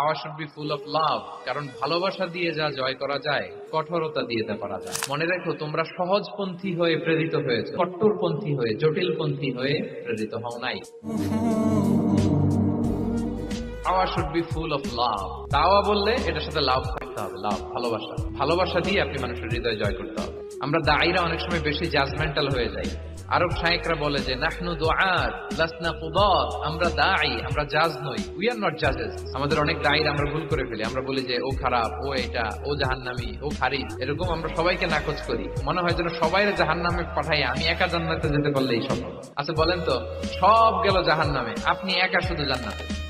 Power should be full of love কারণ ভালোবাসা দিয়ে যা জয় করা যায়, কঠোরতা দিয়ে পারা যায়। মনে রেখো, তোমরা সহজপন্থী হয়ে প্রেরিত হয়েছে। কট্টরপন্থী হয়ে, জটিলপন্থী হয়ে প্রেরিত হও নাই। আমরা দায়ীরা অনেক সময় বেশি জাজমেন্টাল হয়ে যাই। আরব শায়েকরা বলে যে, নাহনু দোয়াত লাসনা কুদাত, আমরা দায়ী আমরা জাজ নই উই আর নট জাজেস আমাদের অনেক দায়ীর আমরা ভুল করে ফেলি, আমরা বলি যে, ও খারাপ, ও এটা, ও জাহান্নামি, ও খারিজ এরকম আমরা সবাইকে নাকচ করি। মনে হয় যেন সবাই জাহান্নামে পাঠাই আমি একা জান্নাতে যেতে এই সম্ভব। আচ্ছা বলেন তো, সব গেল জাহান্নামে, আপনি একা শুধু জান্নাতে?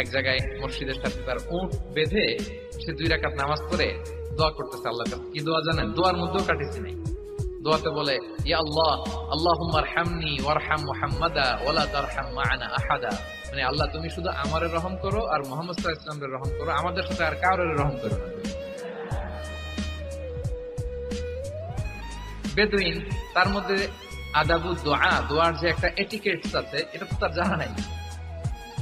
এক জায়গায় মসজিদের সাথে তার উঁট বেঁধে সে দুই রাকাত নামাজ পড়ে দোয়া করতেছে আল্লাহ কি দোয়া জানেন? দোয়ার মধ্যেও কাটিছি নেই। দোয়াতে বলে, ইয়া আল্লাহ আহাদা। মানে আল্লাহ, তুমি শুধু আমারে রহম করো আর মুহাম্মদ সাল্লাল্লাহু রহম করো। আমাদের সাথে আর কারোর রহম করো বেদুইন, তার মধ্যে আদাবু দোয়া, দোয়ার যে একটা এটিকেটস আছে, এটা তো তার জানা নাই।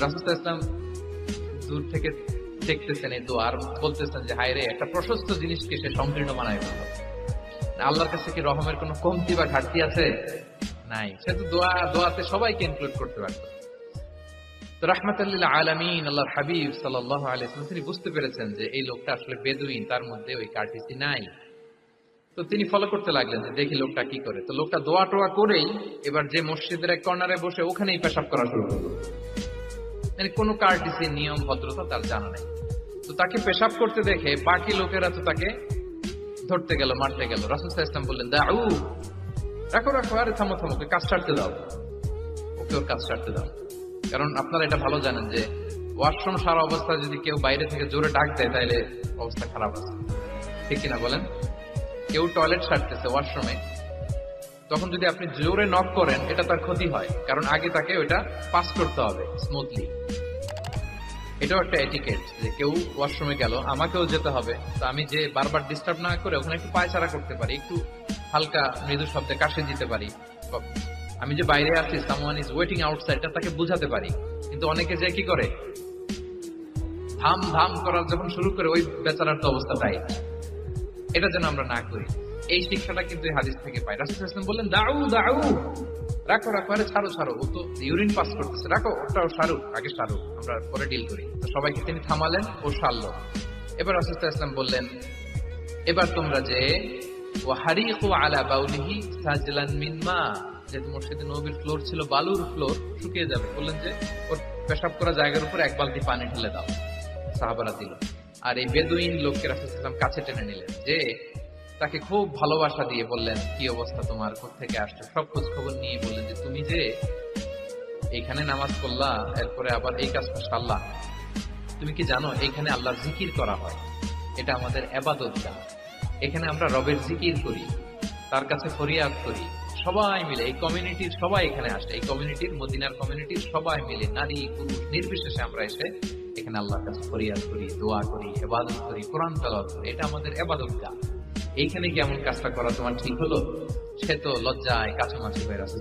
রাসুল ইসলাম দূর থেকে দেখতেছেন এই দোয়ার বলতেছেন যে হায় রে একটা প্রশস্ত জিনিসকে সে সংকীর্ণ বানায় ফেলল আল্লাহর কাছে কি রহমের কোনো কমতি বা ঘাটতি আছে? নাই। সে তো দোয়া, দোয়াতে সবাইকে ইনক্লুড করতে পারত। তো রাহমাতাল্লিল আলামিন, আল্লাহর হাবিব সাল্লাল্লাহু আলাইহি ওয়াসাল্লাম, তিনি বুঝতে পেরেছেন যে এই লোকটা আসলে বেদুইন, তার মধ্যে ওই কার্টিসি নাই। তো তিনি ফলো করতে লাগলেন যে, দেখি লোকটা কি করে? তো লোকটা দোয়া টোয়া করেই এবার যে মসজিদের এক কর্নারে বসে ওখানেই পেশাব করা শুরু করল। মানে কোনো কার্টিসি নিয়ম, ভদ্রতা তার জানা নেই। তো তাকে পেশাব করতে দেখে বাকি লোকেরা তো তাকে ধরতে গেল, মারতে গেল। রাসুল ইসলাম বললেন দাউ রাখো রাখো, আরে থামো থামো, ওকে কাজ ছাড়তে দাও। ওকে ওর কাজ ছাড়তে দাও। কারণ আপনারা এটা ভালো জানেন যে ওয়াশরুম সারা অবস্থা যদি কেউ বাইরে থেকে জোরে ডাক দেয়, তাহলে অবস্থা খারাপ আছে। ঠিক কিনা বলেন? কেউ টয়লেট সারতেছে ওয়াশরুমে তখন যদি আপনি জোরে নক করেন, এটা তার ক্ষতি হয়। কারণ আগে তাকে ওইটা পাস করতে হবে স্মুথলি এটাও একটা এটিকেট যে কেউ ওয়াশরুমে গেল, আমাকেও যেতে হবে। তো আমি যে বারবার ডিস্টার্ব না করে ওখানে একটু পায়চারা করতে পারি, একটু হালকা মৃদু শব্দে কাশে দিতে পারি। আমি যে বাইরে আছি সামওয়ান ইজ ওয়েটিং আউটসাইড এটা তাকে বুঝাতে পারি। কিন্তু অনেকে যে কি করে? ধাম ধাম করার যখন শুরু করে, ওই বেচারার তো অবস্থা তাই। এটা যেন আমরা না করি। এই শিক্ষাটা কিন্তু হাদিস থেকে পাই রাসুল ইসলাম বললেন দাউ দাউ রাখো রাখো, আরে ছাড়ো ছাড়ো। ও তো ইউরিন পাস করতেছে। রাখো, ওটাও সারুক, আগে সারুক, আমরা পরে ডিল করি। তো সবাইকে তিনি থামালেন ও সারলো। এবার রাসুল ইসলাম বললেন, এবার তোমরা যে ও হারিকু আলা বাউলিহি সাজলান মিন মা যেহেতু নবীর ফ্লোর ছিল, বালুর ফ্লোর, শুকিয়ে যাবে। বললেন যে, ওর পেশাব করা জায়গার উপর এক বালতি পানি ঢেলে দাও। সাহাবারা দিল। আর এই বেদুইন লোককে রাসুল ইসলাম কাছে টেনে নিলেন যে তাকে খুব ভালোবাসা দিয়ে বললেন, কি অবস্থা তোমার? থেকে আসছো? সব খোঁজ খবর নিয়ে বললেন যে, তুমি যে এখানে নামাজ পড়লা, এরপরে আবার এই কাজটা সারলা। তুমি কি জানো, এখানে আল্লাহর জিকির করা হয়। এটা আমাদের এবাদত গান এখানে আমরা রবের জিকির করি, তার কাছে ফরিয়াদ করি। সবাই মিলে, এই কমিউনিটির সবাই এখানে আসে। এই কমিউনিটির, মদিনার কমিউনিটির সবাই মিলে নারী, পুরুষ নির্বিশেষে আমরা এসে এখানে আল্লাহর কাছে ফরিয়াদ করি, দোয়া করি এবাদত করি, কোরআন তালাওয়াত করি। এটা আমাদের এবাদত গান এইখানে কি এমন কাজটা করা তোমার ঠিক হলো? সে তো লজ্জায় কাছামাছি হয়ে রাসুল